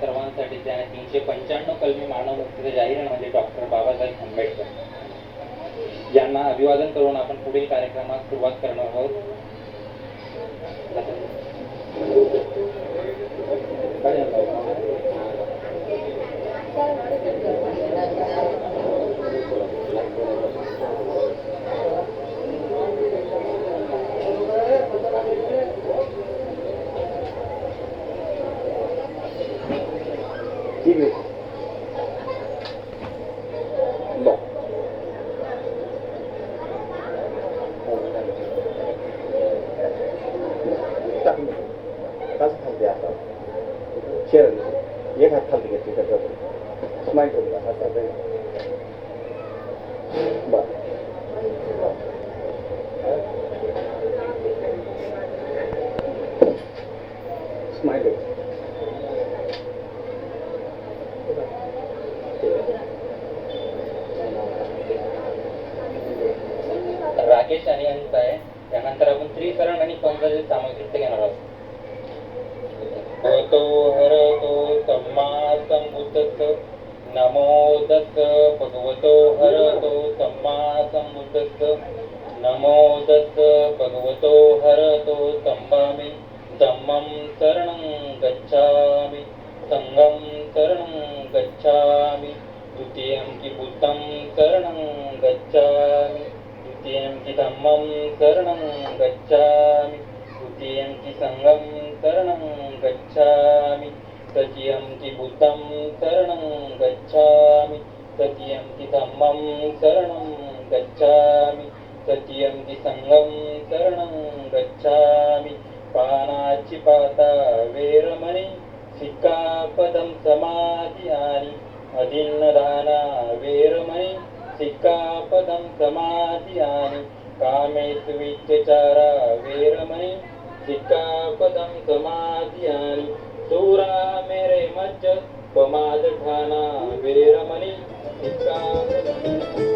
सर्वांसाठी त्याने तीनशे पंच्याण्णव कलमी मानवमुक्तीचे जाहीर म्हणजे डॉक्टर बाबासाहेब आंबेडकर. यांना अभिवादन करून आपण पुढील कार्यक्रमात सुरुवात करणार आहोत. Dime. No. Sachen, das ist halt der Fall. Cheren, jeder hat halt die Geschichte. Das meint irgendwas, was er will. Aber. Smile. Rakesh आणि अंत आहे. त्यानंतर आपण त्रिकरण आणि पंकज सामग्री घेणार आहोत. तो हरतो सम्मा संबुद्धस नमो दत्त भगवतो हरतो सम्मा संबुद्धस नमो दत्त भगवतो हरतो संभामि धम्मं शरणं गच्छामि संघं शरणं गच्छामि द्वितीयं कि शरणं धम्मं शरणं गच्छामि तृतीयं कि सङ्गं शरणं गच्छामि तृतीयं कि बुद्धं शरणं गच्छामि तृतीयं कि धम्मं शरणं गच्छामि तृतीयं कि सङ्गं शरणं गच्छामि पानाची पाता वेरमणि सिक्कापदं समाधियानि अदिन्नदाना वेरमणि सिक्कापदं समाधियानि कामेषु विद्यचारा वीरमणि सिक्कापदं समाधियानि। सूरा मेरे मज्ज पमादठाना वीरमणि सिक्कापदं